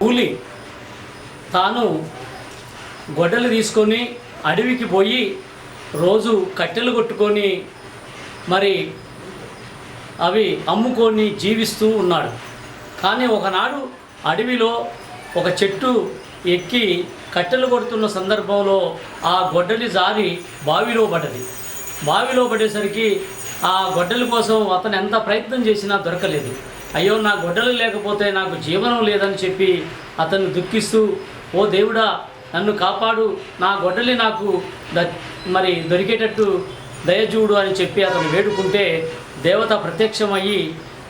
కూలి. తాను గొడ్డలు తీసుకొని అడవికి పోయి రోజు కట్టెలు కొట్టుకొని మరి అవి అమ్ముకొని జీవిస్తూ ఉన్నాడు. కానీ ఒకనాడు అడవిలో ఒక చెట్టు ఎక్కి కట్టెలు కొడుతున్న సందర్భంలో ఆ గొడ్డలి జారి బావిలో పడ్డది. బావిలో పడేసరికి ఆ గొడ్డలి కోసం అతను ఎంత ప్రయత్నం చేసినా దొరకలేదు. అయ్యో నా గొడ్డలు లేకపోతే నాకు జీవనం లేదని చెప్పి అతను దుఃఖిస్తూ ఓ దేవుడా నన్ను కాపాడు నా గొడ్డలి నాకు ద మరి దొరికేటట్టు దయచూడు అని చెప్పి అతను వేడుకుంటే దేవత ప్రత్యక్షమయ్యి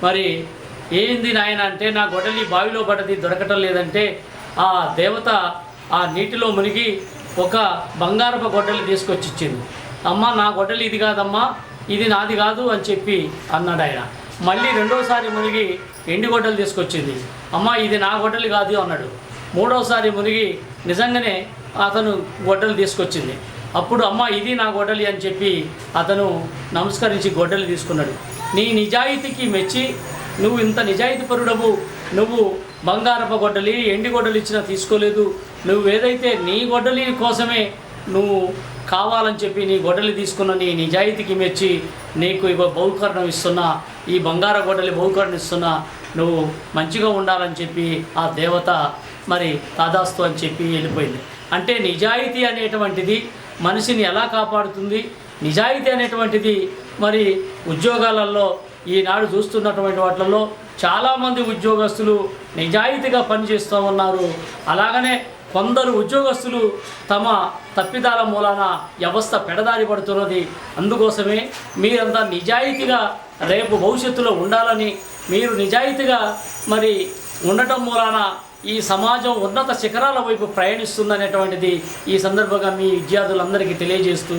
మరి ఏంది నాయన అంటే నా గొడ్డలి బావిలో పడది దొరకటం లేదంటే ఆ దేవత ఆ నీటిలో మునిగి ఒక బంగారపు గొడ్డలి తీసుకొచ్చి ఇచ్చింది అమ్మ నా గొడ్డలి ఇది కాదమ్మా ఇది నాది కాదు అని చెప్పి అన్నాడు ఆయన మళ్ళీ రెండోసారి మునిగి ఎండి గొడ్డలు తీసుకొచ్చింది. అమ్మ ఇది నా గొడ్డలు కాదు అన్నాడు. మూడోసారి మునిగి నిజంగానే అతను గొడ్డలు తీసుకొచ్చింది. అప్పుడు అమ్మ ఇది నా గొడ్డలి అని చెప్పి అతను నమస్కరించి గొడ్డలు తీసుకున్నాడు. నీ నిజాయితీకి మెచ్చి నువ్వు ఇంత నిజాయితీ పరుడవు. నువ్వు బంగారపు గొడ్డలి ఎండి గొడ్డలు ఇచ్చినా తీసుకోలేదు. నువ్వు ఏదైతే నీ గొడ్డలి కోసమే నువ్వు కావాలని చెప్పి నీ గొడ్డలి తీసుకున్న నీ నిజాయితీకి మెచ్చి నీకు ఇవ్వ బహుకరణం ఇస్తున్నా. ఈ బంగార గొడ్డలి బహుకరణిస్తున్న నువ్వు మంచిగా ఉండాలని చెప్పి ఆ దేవత మరి తాదాస్తు అని చెప్పి వెళ్ళిపోయింది. అంటే నిజాయితీ అనేటువంటిది మనిషిని ఎలా కాపాడుతుంది? నిజాయితీ అనేటువంటిది మరి ఉద్యోగాలలో ఈనాడు చూస్తున్నటువంటి వాటిల్లో చాలామంది ఉద్యోగస్తులు నిజాయితీగా పనిచేస్తూ ఉన్నారు. అలాగనే కొందరు ఉద్యోగస్తులు తమ తప్పిదాల మూలాన వ్యవస్థ పెడదారి పడుతున్నది. అందుకోసమే మీరంతా నిజాయితీగా రేపు భవిష్యత్తులో ఉండాలని మీరు నిజాయితీగా మరి ఉండటం మూలాన ఈ సమాజం ఉన్నత శిఖరాల వైపు ప్రయాణిస్తుందనేటువంటిది ఈ సందర్భంగా మీ విద్యార్థులందరికీ తెలియజేస్తూ